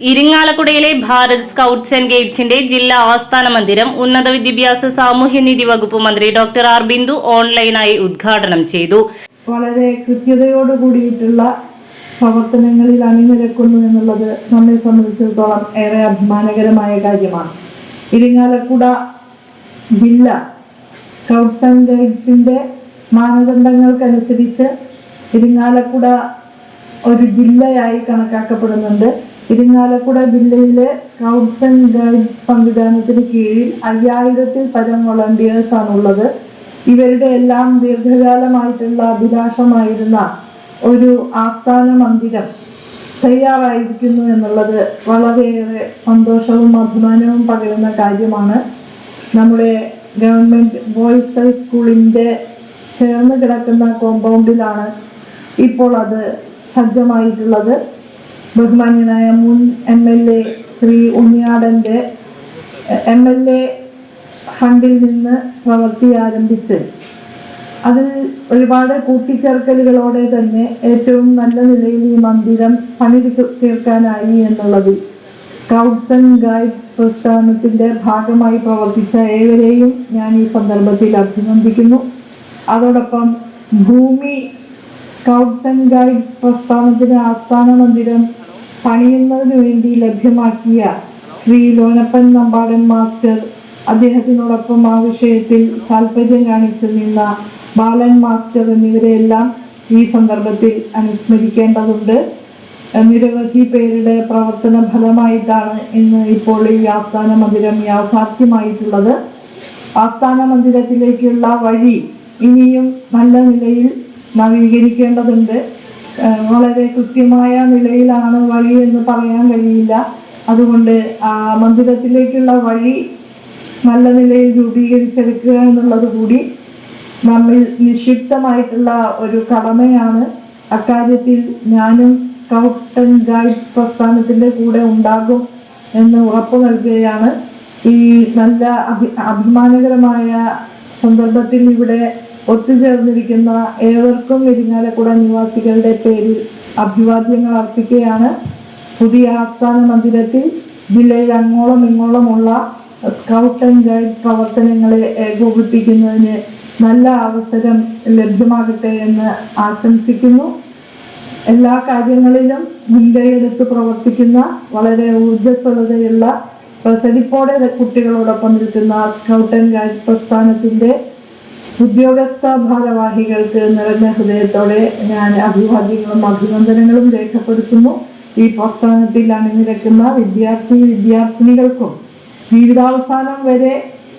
ഇരിങ്ങാലക്കുടയിലെ Bharat scouts and ഗൈഡ്സിന്റെ ജില്ലാ ആസ്ഥാന മന്ദിരം ഉന്നത വിദ്യാഭ്യാസ സാമൂഹ്യനീതി വകുപ്പ് മന്ത്രി ഡോക്ടർ ആർ ബിന്ദു ഓൺലൈനായി ഉദ്ഘാടനം ചെയ്തു. വളരെ കൃത്യതയോട് കൂടിയിട്ടുള്ള പ്രവർത്തനങ്ങളിൽ അണിനിരക്കുന്നു എന്നുള്ളത് നമ്മെ സംബന്ധിച്ചിടത്തോളം ഏറെ അഭിമാനകരമായ കാര്യമാണ്. ഇരിങ്ങാലക്കുട ജില്ല സ്കൗട്ട്സ് ആൻഡ് ഗൈഡ്സിന്റെ മാനദണ്ഡങ്ങൾക്കനുസരിച്ച് ഇരിങ്ങാലക്കുട ഒരു ജില്ലയായി കണക്കാക്കപ്പെടുന്നുണ്ട്. ഇരിങ്ങാലക്കുട ജില്ലയിലെ സ്കൗട്ട്സ് ആൻഡ് ഗൈഡ്സ് സംവിധാനത്തിന് കീഴിൽ അയ്യായിരത്തിൽ പരം വളണ്ടിയേഴ്സാണുള്ളത് ഇവരുടെ എല്ലാം ദീർഘകാലമായിട്ടുള്ള അഭിലാഷമായിരുന്ന ഒരു ആസ്ഥാന മന്ദിരം തയ്യാറായിരിക്കുന്നു എന്നുള്ളത് വളരെയേറെ സന്തോഷവും അഭിമാനവും പകരുന്ന കാര്യമാണ്. നമ്മുടെ ഗവൺമെന്റ് ബോയ്സ് ഹൈസ്കൂളിന്റെ ചേർന്ന് കിടക്കുന്ന കോമ്പൗണ്ടിലാണ് ഇപ്പോൾ അത് സജ്ജമായിട്ടുള്ളത്. ബഹുമാന്യനായ മുൻ എം എൽ എ ശ്രീ ഉണ്ണിയാടന്റെ എം എൽ എ ഫണ്ടിൽ നിന്ന് പ്രവൃത്തി ആരംഭിച്ച്. അതിൽ ഒരുപാട് കൂട്ടിച്ചേർക്കലുകളോടെ തന്നെ ഏറ്റവും നല്ല നിലയിൽ ഈ മന്ദിരം പണി തീർക്കാനായി എന്നുള്ളത് സ്കൗട്ട്സ് ആൻഡ് ഗൈഡ്സ് പ്രസ്ഥാനത്തിന്റെ ഭാഗമായി പ്രവർത്തിച്ച ഏവരെയും ഞാൻ ഈ സന്ദർഭത്തിൽ അഭിനന്ദിക്കുന്നു. അതോടൊപ്പം ഭൂമി സ്കൗട്ട്സ് ആൻഡ് ഗൈഡ്സ് പ്രസ്ഥാനത്തിന് ആസ്ഥാന മന്ദിരം പണിയുന്നതിന് വേണ്ടി ലഭ്യമാക്കിയ ശ്രീ ലോനപ്പൻ നമ്പാടൻ മാസ്റ്റർ അദ്ദേഹത്തിനോടൊപ്പം ആ വിഷയത്തിൽ താല്പര്യം കാണിച്ചു നിന്ന ബാലൻ മാസ്റ്റർ എന്നിവരെയെല്ലാം ഈ സന്ദർഭത്തിൽ അനുസ്മരിക്കേണ്ടതുണ്ട്. നിരവധി പേരുടെ പ്രവർത്തന ഫലമായിട്ടാണ് ഇന്ന് ഇപ്പോൾ ഈ ആസ്ഥാന മന്ദിരം യാഥാർത്ഥ്യമായിട്ടുള്ളത്. ആസ്ഥാന മന്ദിരത്തിലേക്കുള്ള വഴി ഇനിയും നല്ല നിലയിൽ നവീകരിക്കേണ്ടതുണ്ട്. വളരെ കൃത്യമായ നിലയിലാണ് വഴി എന്ന് പറയാൻ കഴിയില്ല. അതുകൊണ്ട് ആ മന്ദിരത്തിലേക്കുള്ള വഴി നല്ല നിലയിൽ രൂപീകരിച്ചെടുക്കുക എന്നുള്ളത് കൂടി നമ്മിൽ നിക്ഷിപ്തമായിട്ടുള്ള ഒരു കടമയാണ്. അക്കാര്യത്തിൽ ഞാനും സ്കൗട്ട് ആൻഡ് ഗൈഡ്സ് പ്രസ്ഥാനത്തിന്റെ കൂടെ ഉണ്ടാകും എന്ന് ഉറപ്പു നൽകുകയാണ്. ഈ നല്ല അഭി അഭിമാനകരമായ സന്ദർഭത്തിൽ ഇവിടെ ഒത്തുചേർന്നിരിക്കുന്ന ഏവർക്കും ഇരിങ്ങാലക്കുട നിവാസികളുടെ പേരിൽ അഭിവാദ്യങ്ങൾ അർപ്പിക്കുകയാണ്. പുതിയ ആസ്ഥാന മന്ദിരത്തിൽ ജില്ലയിൽ അങ്ങോളം ഇങ്ങോളമുള്ള സ്കൗട്ട് ആൻഡ് ഗൈഡ് പ്രവർത്തനങ്ങളെ ഏകോപിപ്പിക്കുന്നതിന് നല്ല അവസരം ലഭ്യമാകട്ടെ എന്ന് ആശംസിക്കുന്നു. എല്ലാ കാര്യങ്ങളിലും മുൻകൈയെടുത്ത് പ്രവർത്തിക്കുന്ന വളരെ ഊർജസ്വലതയുള്ള പ്രസരിപ്പോടെ കുട്ടികളോടൊപ്പം നിൽക്കുന്ന സ്കൗട്ട് ആൻഡ് ഗൈഡ് പ്രസ്ഥാനത്തിന്റെ ഉദ്യോഗസ്ഥ ഭാരവാഹികൾക്ക് നിറഞ്ഞ ഹൃദയത്തോടെ ഞാൻ അഭിവാദ്യങ്ങളും അഭിനന്ദനങ്ങളും രേഖപ്പെടുത്തുന്നു. ഈ പ്രസ്ഥാനത്തിൽ അണിനിരക്കുന്ന വിദ്യാർത്ഥി വിദ്യാർത്ഥിനികൾക്കും ജീവിതാവസാനം വരെ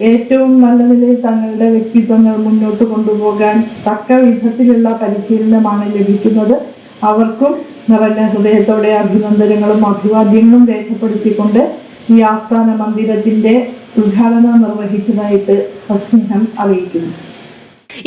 ഏറ്റവും നല്ല നിലയിൽ തങ്ങളുടെ വ്യക്തിത്വങ്ങൾ മുന്നോട്ട് കൊണ്ടുപോകാൻ തക്ക വിധത്തിലുള്ള പരിശീലനമാണ് ലഭിക്കുന്നത്. അവർക്കും നിറഞ്ഞ ഹൃദയത്തോടെ അഭിനന്ദനങ്ങളും അഭിവാദ്യങ്ങളും രേഖപ്പെടുത്തിക്കൊണ്ട് ഈ ആസ്ഥാന മന്ദിരത്തിന്റെ ഉദ്ഘാടനം നിർവഹിച്ചതായിട്ട് സസ്നേഹം അറിയിക്കുന്നു.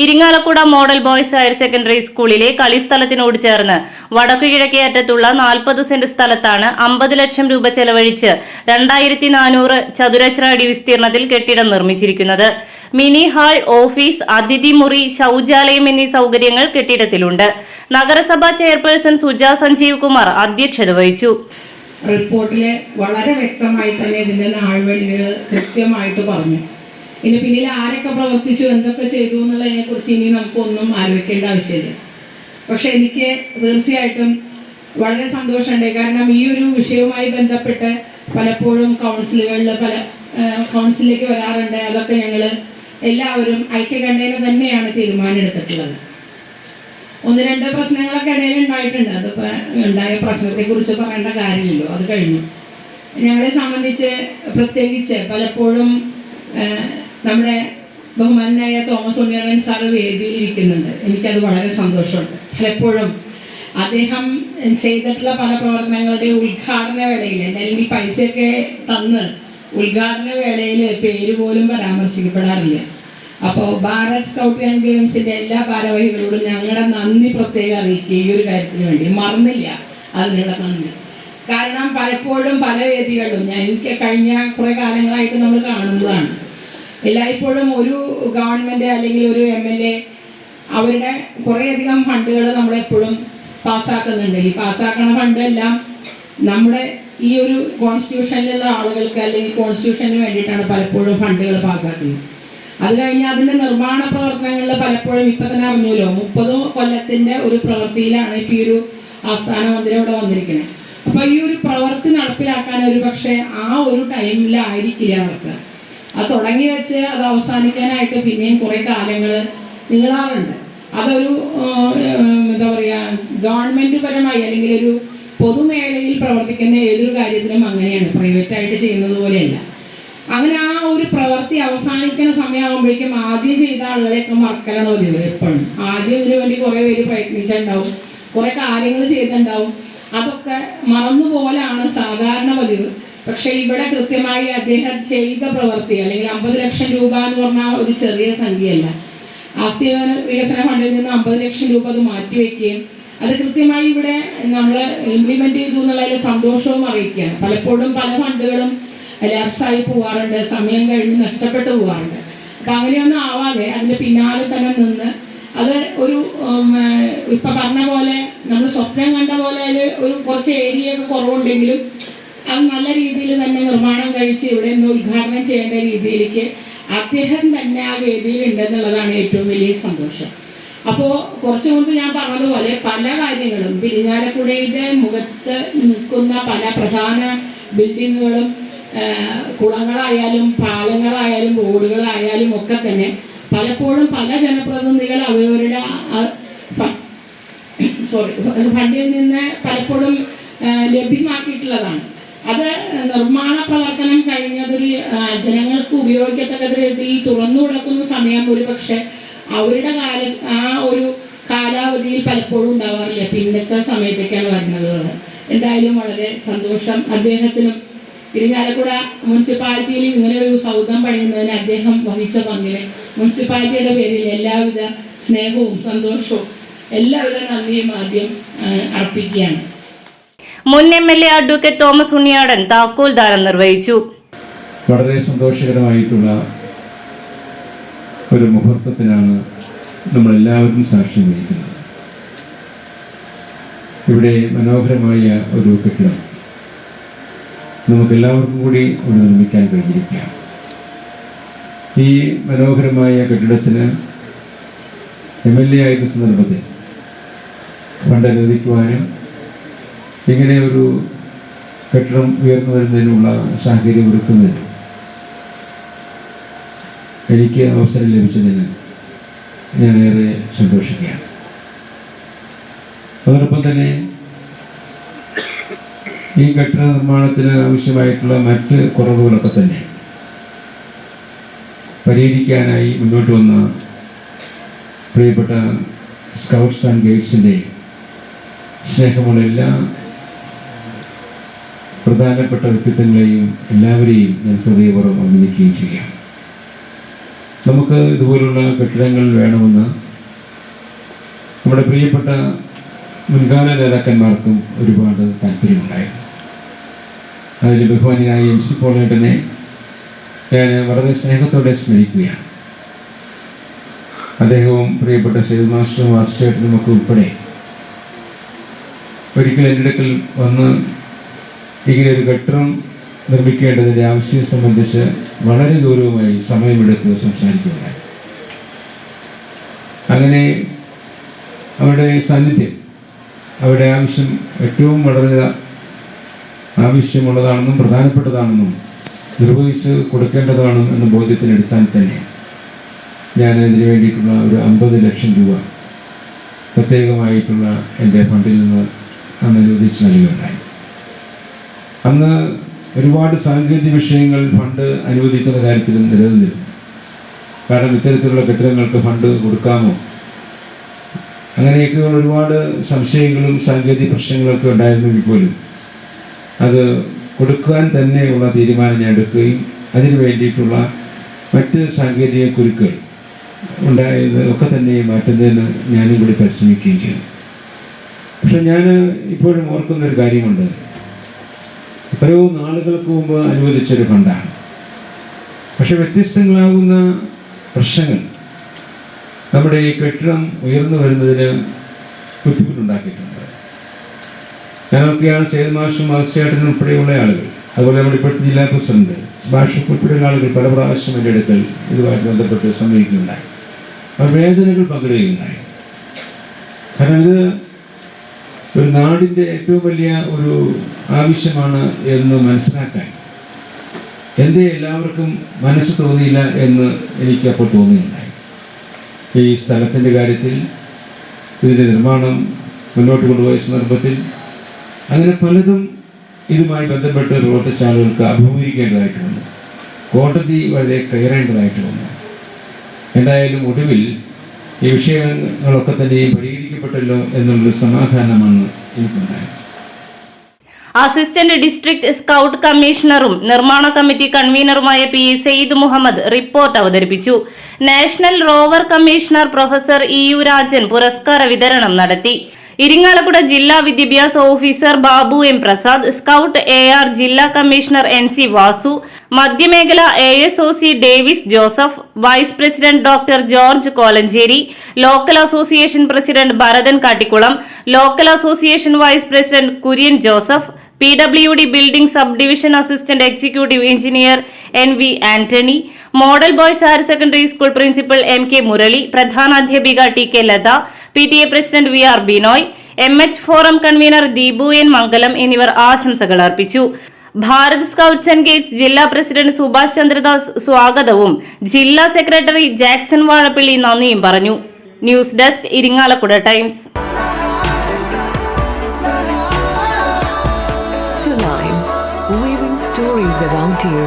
Irinjalakuda model boys higher secondary സ്കൂളിലെ കളിസ്ഥലത്തിനോട് ചേർന്ന് വടക്കു കിഴക്കേ അറ്റത്തുള്ള നാൽപ്പത് സെന്റ് സ്ഥലത്താണ് അമ്പത് ലക്ഷം രൂപ ചെലവഴിച്ച് രണ്ടായിരത്തി നാനൂറ് ചതുരശ്ര അടി വിസ്തീർണത്തിൽ കെട്ടിടം നിർമ്മിച്ചിരിക്കുന്നത്. മിനി ഹാൾ ഓഫീസ് അതിഥി മുറി ശൌചാലയം എന്നീ സൗകര്യങ്ങൾ കെട്ടിടത്തിലുണ്ട്. നഗരസഭാ ചെയർപേഴ്സൺ സുജ സഞ്ജീവ് കുമാർ അധ്യക്ഷത വഹിച്ചു. റിപ്പോർട്ടിലെ വളരെ വ്യക്തമായി തന്നെ ഇതിന്റെ നാൾവഴികൾ കൃത്യമായിട്ട് പറഞ്ഞു. ഇതിന് പിന്നിൽ ആരൊക്കെ പ്രവർത്തിച്ചു എന്തൊക്കെ ചെയ്തു എന്നുള്ളതിനെ കുറിച്ച് ഇനി നമുക്കൊന്നും ആലോചിക്കേണ്ട ആവശ്യമില്ല. പക്ഷെ എനിക്ക് തീർച്ചയായിട്ടും വളരെ സന്തോഷമുണ്ട്. കാരണം ഈ ഒരു വിഷയവുമായി ബന്ധപ്പെട്ട് പലപ്പോഴും കൗൺസിലുകളിൽ പല കൗൺസിലിലേക്ക് വരാറുണ്ട്. അതൊക്കെ ഞങ്ങൾ എല്ലാവരും ഐക്യകണ്ഠേന തന്നെയാണ് തീരുമാനമെടുത്തിട്ടുള്ളത്. ഒന്ന് രണ്ട് പ്രശ്നങ്ങളൊക്കെ ഇടയിൽ ഉണ്ടായിട്ടുണ്ട്. അത് ഉണ്ടായ പ്രശ്നത്തെ കുറിച്ച് പറയേണ്ട കാര്യമില്ലല്ലോ. അത് കഴിഞ്ഞു. ഞങ്ങളെ സംബന്ധിച്ച് പ്രത്യേകിച്ച് പലപ്പോഴും നമ്മുടെ ബഹുമാനായ തോമസ് ഉണ്ണിയണ്ണൻ സാറ് വേദിയിൽ ഇരിക്കുന്നുണ്ട് എനിക്കത് വളരെ സന്തോഷമുണ്ട്. പലപ്പോഴും അദ്ദേഹം ചെയ്തിട്ടുള്ള പല പ്രവർത്തനങ്ങളുടെ ഉദ്ഘാടന വേളയിൽ അല്ലെങ്കിൽ പൈസയൊക്കെ തന്ന് ഉദ്ഘാടന വേളയിൽ പേര് പോലും പരാമർശിക്കപ്പെടാറില്ല. അപ്പോൾ ഭാരത് സ്കൗട്ട് ആൻഡ് ഗെയിംസിന്റെ എല്ലാ ഭാരവാഹികളോടും ഞങ്ങളുടെ നന്ദി പ്രത്യേകം അറിയിക്കുക ഈ ഒരു കാര്യത്തിന് വേണ്ടി. മറന്നില്ല അതിനുള്ള നന്ദി. കാരണം പലപ്പോഴും പല വേദികളിലും ഞാൻ എനിക്ക് കഴിഞ്ഞ കുറേ കാലങ്ങളായിട്ട് നമ്മൾ കാണുന്നതാണ് എല്ലായ്പ്പോഴും ഒരു ഗവൺമെന്റ് അല്ലെങ്കിൽ ഒരു എം എൽ എ അവരുടെ കുറേയധികം ഫണ്ടുകൾ നമ്മളെപ്പോഴും പാസ്സാക്കുന്നുണ്ട്. ഈ പാസ്സാക്കണ ഫണ്ട് എല്ലാം നമ്മുടെ ഈ ഒരു കോൺസ്റ്റിറ്റ്യൂഷനിലുള്ള ആളുകൾക്ക് അല്ലെങ്കിൽ കോൺസ്റ്റിറ്റ്യൂഷന് വേണ്ടിയിട്ടാണ് പലപ്പോഴും ഫണ്ടുകൾ പാസ്സാക്കുന്നത്. അത് കഴിഞ്ഞ് അതിന്റെ നിർമ്മാണ പ്രവർത്തനങ്ങളിൽ പലപ്പോഴും ഇപ്പൊ തന്നെ അറിഞ്ഞല്ലോ മുപ്പത് കൊല്ലത്തിന്റെ ഒരു പ്രവൃത്തിയിലാണ് ഇപ്പൊ ഈ ഒരു ആസ്ഥാന മന്ദിരം ഇവിടെ വന്നിരിക്കുന്നത്. അപ്പൊ ഈ ഒരു പ്രവൃത്തി നടപ്പിലാക്കാൻ ഒരു പക്ഷേ ആ ഒരു ടൈമിലായിരിക്കില്ല അവർക്ക്. അത് തുടങ്ങി വെച്ച് അത് അവസാനിക്കാനായിട്ട് പിന്നെയും കുറേ കാലങ്ങൾ നീളാറുണ്ട്. അതൊരു എന്താ പറയാ ഗവൺമെന്റ് പരമായി അല്ലെങ്കിൽ ഒരു പൊതുമേഖലയിൽ പ്രവർത്തിക്കുന്ന ഏതൊരു കാര്യത്തിലും അങ്ങനെയാണ്. പ്രൈവറ്റ് ആയിട്ട് ചെയ്യുന്നത് പോലെയല്ല. അങ്ങനെ ആ ഒരു പ്രവൃത്തി അവസാനിക്കുന്ന സമയമാകുമ്പോഴേക്കും ആദ്യം ചെയ്ത ആളുകളെയൊക്കെ മറക്കലാണ് പതിവ് എപ്പോഴും ആദ്യം ഇതിനു വേണ്ടി കുറെ പേര് പ്രയത്നിച്ചിട്ടുണ്ടാവും. കുറേ കാര്യങ്ങൾ ചെയ്തിട്ടുണ്ടാവും. അതൊക്കെ മറന്നുപോലാണ് സാധാരണ പതിവ്. പക്ഷെ ഇവിടെ കൃത്യമായി അദ്ദേഹം ചെയ്ത പ്രവൃത്തി അല്ലെങ്കിൽ അമ്പത് ലക്ഷം രൂപ എന്ന് പറഞ്ഞാൽ ഒരു ചെറിയ സംഖ്യയല്ല. ആസ്തി വികസന ഫണ്ടിൽ നിന്ന് അമ്പത് ലക്ഷം രൂപ അത് മാറ്റിവെക്കുകയും അത് കൃത്യമായി ഇവിടെ നമ്മൾ ഇംപ്ലിമെന്റ് ചെയ്തു എന്നുള്ളതിൽ സന്തോഷവും അറിയിക്കുകയാണ്. പലപ്പോഴും പല ഫണ്ടുകളും ലാപ്സായി പോവാറുണ്ട് സമയം കഴിഞ്ഞ് നഷ്ടപ്പെട്ടു പോവാറുണ്ട്. അപ്പൊ അങ്ങനെയൊന്നും ആവാതെ അതിന്റെ പിന്നാലെ തന്നെ നിന്ന് അത് ഒരു ഇപ്പൊ പറഞ്ഞ പോലെ നമ്മൾ സ്വപ്നം കണ്ട പോലെ അതിൽ ഒരു കുറച്ച് ഏരിയ ഒക്കെ കുറവുണ്ടെങ്കിലും അത് നല്ല രീതിയിൽ തന്നെ നിർമ്മാണം കഴിച്ച് ഇവിടെ നിന്ന് ഉദ്ഘാടനം ചെയ്യേണ്ട രീതിയിലേക്ക് അദ്ദേഹം തന്നെ ആ വേദിയിൽ ഉണ്ടെന്നുള്ളതാണ് ഏറ്റവും വലിയ സന്തോഷം. അപ്പോൾ കുറച്ചു മുമ്പ് ഞാൻ പറഞ്ഞതുപോലെ പല കാര്യങ്ങളും പിരിഞ്ഞാലക്കുടയുടെ മുഖത്ത് നിൽക്കുന്ന പല പ്രധാന ബിൽഡിങ്ങുകളും കുളങ്ങളായാലും പാലങ്ങളായാലും റോഡുകളായാലും ഒക്കെ തന്നെ പലപ്പോഴും പല ജനപ്രതിനിധികൾ അവരുടെ സോറി ഫണ്ടിൽ നിന്ന് പലപ്പോഴും ലഭ്യമാക്കിയിട്ടുള്ളതാണ്. അത് നിർമ്മാണ പ്രവർത്തനം കഴിഞ്ഞതൊരു ജനങ്ങൾക്ക് ഉപയോഗിക്കത്തക്ക രീതിയിൽ തുറന്നു കൊടുക്കുന്ന സമയം ഒരു പക്ഷെ അവരുടെ കാല ആ ഒരു കാലാവധിയിൽ പലപ്പോഴും ഉണ്ടാവാറില്ല. പിന്നത്തെ സമയത്തേക്കാണ് വരുന്നത്. എന്തായാലും വളരെ സന്തോഷം. അദ്ദേഹത്തിനും ഇരിഞ്ഞാലക്കുട മുനിസിപ്പാലിറ്റിയിൽ ഇങ്ങനെ ഒരു സൗധം പണിയുന്നതിന് അദ്ദേഹം വഹിച്ച പങ്കിന് മുനിസിപ്പാലിറ്റിയുടെ പേരിൽ എല്ലാവിധ സ്നേഹവും സന്തോഷവും എല്ലാവിധ നന്ദിയും ആദ്യം അർപ്പിക്കുകയാണ്. മുൻ M L A advocate Thomas Unniyadan താക്കോൽ ദാനം നിർവഹിച്ചു. വളരെ സന്തോഷകരമായിട്ടുള്ള ഒരു മുഹൂർത്തത്തിനാണ് നമ്മളെല്ലാവരും സാക്ഷ്യം വഹിക്കുന്നത്. ഇവിടെ മനോഹരമായ ഒരു കെട്ടിടം നമുക്കെല്ലാവർക്കും കൂടി ഇവിടെ നിർമ്മിക്കാൻ കഴിഞ്ഞിരിക്കുകയാണ്. ഈ മനോഹരമായ കെട്ടിടത്തിന് എം എൽ എ ആയിരുന്ന സന്ദർഭത്തിൽ ഫണ്ട് അനുവദിക്കുവാനും ഇങ്ങനെ ഒരു കെട്ടിടം ഉയർന്നു വരുന്നതിനുള്ള സാഹചര്യം ഒരുക്കുന്നതിന് എനിക്ക് അവസരം ലഭിച്ചതിന് ഞാൻ ഏറെ സന്തോഷിക്കുകയാണ്. അതോടൊപ്പം തന്നെ ഈ കെട്ടിട നിർമ്മാണത്തിന് ആവശ്യമായിട്ടുള്ള മറ്റ് കുറവുകളൊക്കെ തന്നെ പരിഹരിക്കാനായി മുന്നോട്ട് വന്ന പ്രിയപ്പെട്ട സ്കൗട്ട്സ് ആൻഡ് ഗൈഡ്സിന്റെ സ്നേഹമുള്ള എല്ലാ പ്രധാനപ്പെട്ട വ്യക്തിത്വങ്ങളെയും എല്ലാവരെയും ഞാൻ ഹൃദയപൂർവം അഭിനയിക്കുകയും ചെയ്യാം. നമുക്ക് ഇതുപോലുള്ള കെട്ടിടങ്ങൾ വേണമെന്ന് നമ്മുടെ പ്രിയപ്പെട്ട മുൻകാല നേതാക്കന്മാർക്കും ഒരുപാട് താല്പര്യമുണ്ടായിരുന്നു. അതിൽ ബഹുമാനിയായ എം സി പോളേട്ടനെ ഞാൻ വളരെ സ്നേഹത്തോടെ സ്മരിക്കുകയാണ്. അദ്ദേഹവും പ്രിയപ്പെട്ട സേതു മാസ്റ്റർ മാസ്റ്റേട്ടനും ഒക്കെ ഉൾപ്പെടെ ഒരിക്കൽ എന്റെ അടുക്കൽ വന്ന് ഇങ്ങനെ ഒരു കെട്ടിടം നിർമ്മിക്കേണ്ടതിന്റെ ആവശ്യം സംബന്ധിച്ച് വളരെ ഗൗരവമായി സമയമെടുത്ത് സംസാരിക്കുകയാണ്. അങ്ങനെ അവരുടെ സാന്നിധ്യം അവരുടെ ആവശ്യം ഏറ്റവും വളരെ ആവശ്യമുള്ളതാണെന്നും പ്രധാനപ്പെട്ടതാണെന്നും നിർവഹിച്ച് കൊടുക്കേണ്ടതാണ് എന്ന ബോധ്യത്തിന് അടിസ്ഥാനത്തിൽ തന്നെ ഞാൻ അതിന് വേണ്ടിയിട്ടുള്ള ഒരു അമ്പത് ലക്ഷം രൂപ പ്രത്യേകമായിട്ടുള്ള എന്റെ ഫണ്ടിൽ നിന്ന് അനുവദിച്ച് നൽകുകയുണ്ടായി. അന്ന് ഒരുപാട് സാങ്കേതിക വിഷയങ്ങൾ ഫണ്ട് അനുവദിക്കുന്ന കാര്യത്തിൽ നിലനിന്നിരുന്നു കാരണം ഇത്തരത്തിലുള്ള കെട്ടിടങ്ങൾക്ക് ഫണ്ട് കൊടുക്കാമോ? അങ്ങനെയൊക്കെയുള്ള ഒരുപാട് സംശയങ്ങളും സാങ്കേതിക പ്രശ്നങ്ങളൊക്കെ ഉണ്ടായിരുന്നെങ്കിൽ പോലും അത് കൊടുക്കാൻ തന്നെയുള്ള തീരുമാനം ഞാൻ എടുക്കുകയും അതിനു വേണ്ടിയിട്ടുള്ള മറ്റ് സാങ്കേതിക കുരുക്കൾ ഉണ്ടായത് ഒക്കെ തന്നെ മാറ്റുന്നതിന് ഞാനും കൂടി പരിശ്രമിക്കുകയും ചെയ്തു. പക്ഷെ ഞാൻ ഇപ്പോഴും ഓർക്കുന്നൊരു കാര്യമുണ്ട്. എത്രയോ നാളുകൾക്ക് മുമ്പ് അനുവദിച്ചൊരു ഫണ്ടാണ്. പക്ഷെ വ്യത്യസ്തങ്ങളാകുന്ന പ്രശ്നങ്ങൾ നമ്മുടെ ഈ കെട്ടിടം ഉയർന്നു വരുന്നതിന് ബുദ്ധിമുട്ടുണ്ടാക്കിയിട്ടുണ്ട്. ഞാനൊക്കെയാണ് സേത് മാഷും മാസ്റ്റേട്ടനും ഉൾപ്പെടെയുള്ള ആളുകൾ. അതുപോലെ നമ്മുടെ ഇപ്പോഴത്തെ ജില്ലാ പ്രസിഡന്റ് ഭാഷ ഉൾപ്പെടെയുള്ള ആളുകൾ പല പ്രാവശ്യം എന്റെ അടുക്കൽ ഇതുമായിട്ട് ബന്ധപ്പെട്ട് സമീപിക്കുകയുണ്ടായി അവർ വേദനകൾ പങ്കിടുകയുണ്ടായി. കാരണം ഇത് ഒരു നാടിന്റെ ഏറ്റവും വലിയ ഒരു ആവശ്യമാണ് എന്ന് മനസ്സിലാക്കാൻ. എന്റെ എല്ലാവർക്കും മനസ്സ് തോന്നിയില്ല എന്ന് എനിക്കപ്പോൾ തോന്നിയുണ്ടായി ഈ സ്ഥലത്തിന്റെ കാര്യത്തിൽ ഇതിന്റെ നിർമ്മാണം മുന്നോട്ട് കൊണ്ടുപോയ സന്ദർഭത്തിൽ അങ്ങനെ പലതും ഇതുമായി ബന്ധപ്പെട്ട് പ്രവർത്തിച്ച ആളുകൾക്ക് അഭിമുഖീകരിക്കേണ്ടതായിട്ട് വന്നു. കോടതി വരെ കയറേണ്ടതായിട്ട് വന്നു. എന്തായാലും ഒടുവിൽ ഈ വിഷയങ്ങളൊക്കെ തന്നെയും പരിഹരിക്കപ്പെട്ടല്ലോ എന്നുള്ളൊരു സമാധാനമാണ് എനിക്കുണ്ടായത്. അസിസ്റ്റന്റ് ഡിസ്ട്രിക്ട് സ്കൗട്ട് കമ്മീഷണറും നിർമ്മാണ കമ്മിറ്റി കൺവീനറുമായ പി സെയ്ദ് മുഹമ്മദ് റിപ്പോർട്ട് അവതരിപ്പിച്ചു. National rover commissioner professor E U Rajan പുരസ്കാര വിതരണം നടത്തി. ഇരിങ്ങാലക്കുട ജില്ലാ വിദ്യാഭ്യാസ officer Babu M Prasad scout A R ജില്ലാ commissioner N C Vasu മധ്യമേഖല A S O C Davis Joseph vice president doctor George Kolenchery local association president Bharathan Kattikulam local association vice president Kurian Joseph P W D building sub division assistant executive engineer N V Antony model boys higher secondary school principal M K Murali പ്രധാനാധ്യാപിക T K Latha P T A president V R Binoy M H forum convener Deepu N Mangalam എന്നിവർ ആശംസകൾ അർപ്പിച്ചു. Bharat scouts and gates ജില്ലാ president Subhash Chandradas സ്വാഗതവും ജില്ലാ secretary Jackson Vazhappally നന്ദിയും പറഞ്ഞു. News desk Irinjalakuda Times. Weaving stories around you.